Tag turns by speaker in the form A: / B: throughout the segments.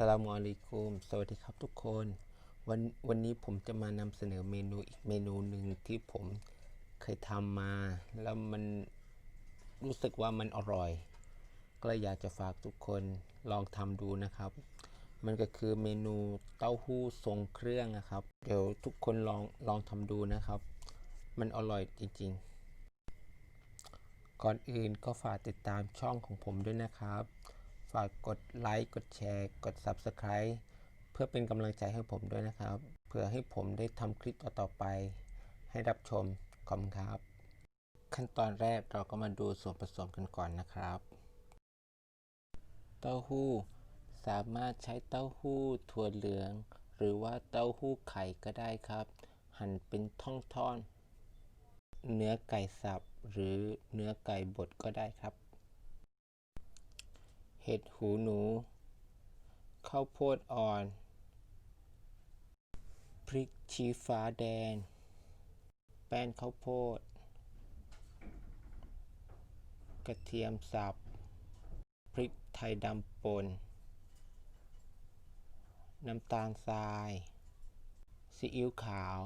A: สลามอลัยกุมสวัสดีครับทุกคนวันวันนี้ผมจะมานำเสนอเมนูอีกเมนูหนึ่งที่ผมเคยทำมา แล้วมันรู้สึกว่ามันอร่อย ก็เลยอยากจะฝากทุกคนลองทำดูนะครับ มันก็คือเมนูเต้าหู้ทรงเครื่องนะครับ เดี๋ยวทุกคนลองลองทำดูนะครับ มันอร่อยจริง ๆ ก่อนอื่นก็ฝากติดตามช่องของผมด้วยนะครับากกดไลค์กดแชร์ กด Subscribe เพื่อเป็นกำลังใจให้ผมด้วยนะครับ เพื่อให้ผมได้ทำคลิปต่อๆไป ให้รับชม ขอบคุณครับ ขั้นตอนแรกเราก็มาดูส่วนผสมกันก่อนนะครับ เต้าหู้ สามารถใช้เต้าหู้ถั่วเหลือง หรือว่าเต้าหู้ไข่ก็ได้ครับ หั่นเป็นท่อนๆเนื้อไก่สับหรือเนื้อไก่บดก็ได้ครับ เห็ดหูหนู ข้าวโพดอ่อน พริกชี้ฟ้าแดง แป้งข้าวโพด กระเทียมสับ พริกไทยดำป่น น้ำตาลทราย ซีอิ๊วขาว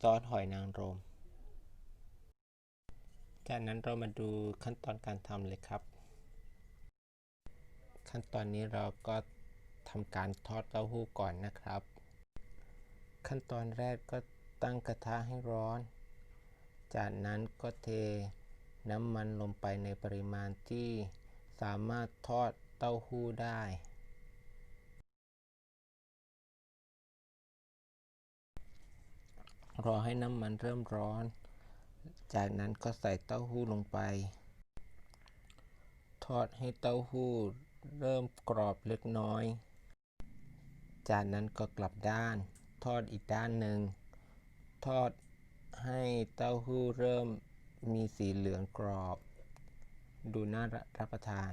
A: ซอสหอยนางรม จากนั้นเรามาดูขั้นตอนการทำเลยครับ ขั้นตอนนี้เราก็ทำการทอดเต้าหู้ก่อนนะครับ ขั้นตอนแรกก็ตั้งกระทะให้ร้อน จากนั้นก็เทน้ำมันลงไปในปริมาณที่สามารถทอดเต้าหู้ได้รอให้น้ำมันเริ่มร้อน จากนั้นก็ใส่เต้าหู้ลงไป ทอดให้เต้าหู้ เริ่มกรอบเล็กน้อย จากนั้นก็กลับด้าน ทอดอีกด้านหนึ่ง ทอดให้เต้าหู้เริ่มมีสีเหลืองกรอบ ดูน่ารับประทาน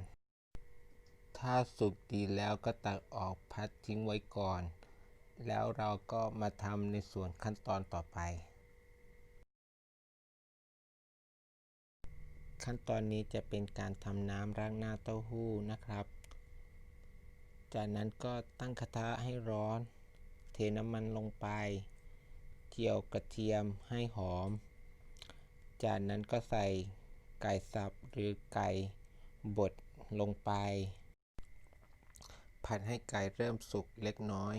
A: ถ้าสุกดีแล้วก็ตักออกพักทิ้งไว้ก่อน แล้วเราก็มาทำในส่วนขั้นตอนต่อไป ขั้นตอนนี้จะเป็นการทำน้ำราดหน้าเต้าหู้นะครับ จากนั้นก็ตั้งกระทะให้ร้อน เทน้ำมันลงไป เจียวกระเทียมให้หอม จากนั้นก็ใส่ไก่สับหรือไก่บดลงไป ผัดให้ไก่เริ่มสุกเล็กน้อย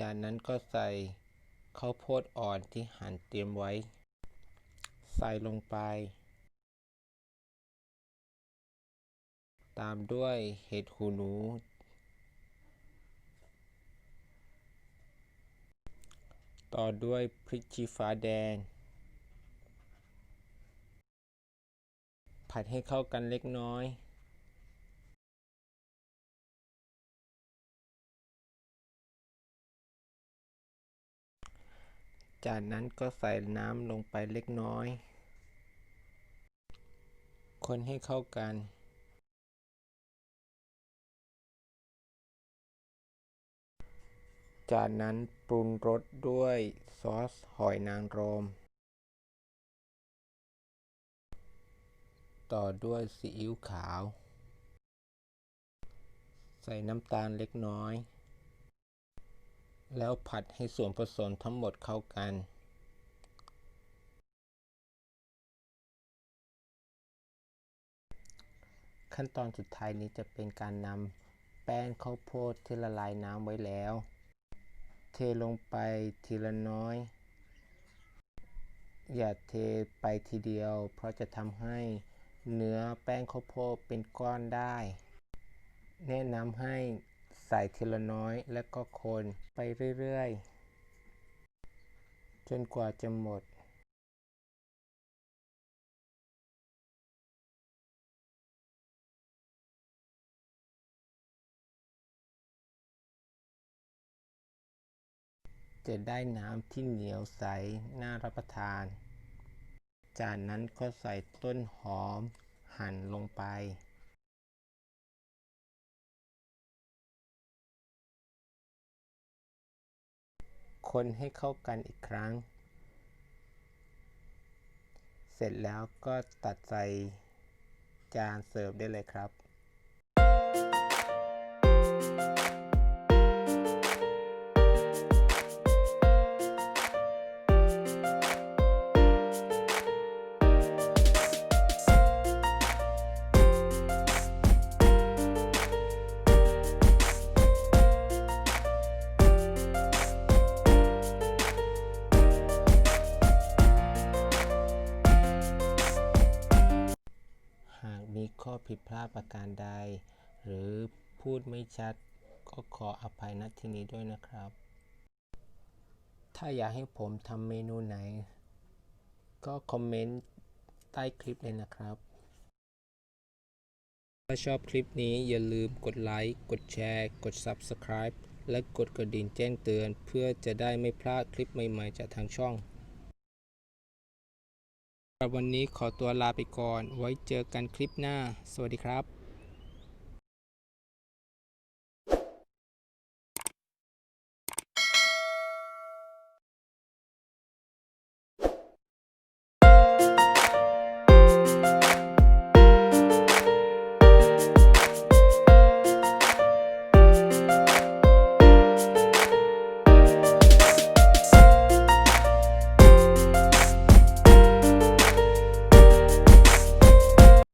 A: จากนั้นก็ใส่ข้าวโพดอ่อนที่หั่นเตรียมไว้ ใส่ลงไป ตามด้วยเห็ดหูหนู ต่อด้วยพริกชี้ฟ้าแดง ผัดให้เข้ากันเล็กน้อย จากนั้นก็ใส่น้ำลงไปเล็กน้อย คนให้เข้ากัน จากนั้นปรุงรสด้วยซอสหอยนางรม ต่อด้วยซีอิ๊วขาว ใส่น้ำตาลเล็กน้อย แล้วผัดให้ส่วนผสมทั้งหมดเข้ากัน ขั้นตอนสุดท้ายนี้จะเป็นการนำแป้งข้าวโพดที่ละลายน้ำไว้แล้ว เทลงไปทีละน้อย อย่าเทไปทีเดียว เพราะจะทำให้เนื้อแป้งข้าวโพดเป็นก้อนได้ แนะนำให้ ใส่ทีละน้อยและก็คนไปเรื่อยๆ จนกว่าจะหมด จะได้น้ำที่เหนียวใส น่ารับประทาน จากนั้นก็ใส่ต้นหอมหั่นลงไป คนให้เข้ากันอีกครั้ง เสร็จแล้วก็ตัดใส่จานเสิร์ฟได้เลยครับ ข้อผิดพลาดประการใด หรือพูดไม่ชัดก็ขออภัยณที่นี้ด้วยนะครับ ถ้าอยากให้ผมทำเมนูไหน ก็คอมเมนต์ใต้คลิปเลยนะครับ ถ้าชอบคลิปนี้อย่าลืมกดไลค์ กดแชร์ กด Subscribe และกดกระดิ่งแจ้งเตือน เพื่อจะได้ไม่พลาดคลิปใหม่ ๆ จากทางช่อง สำหรับวันนี้ขอตัวลาไปก่อน ไว้เจอกันคลิปหน้า สวัสดีครับ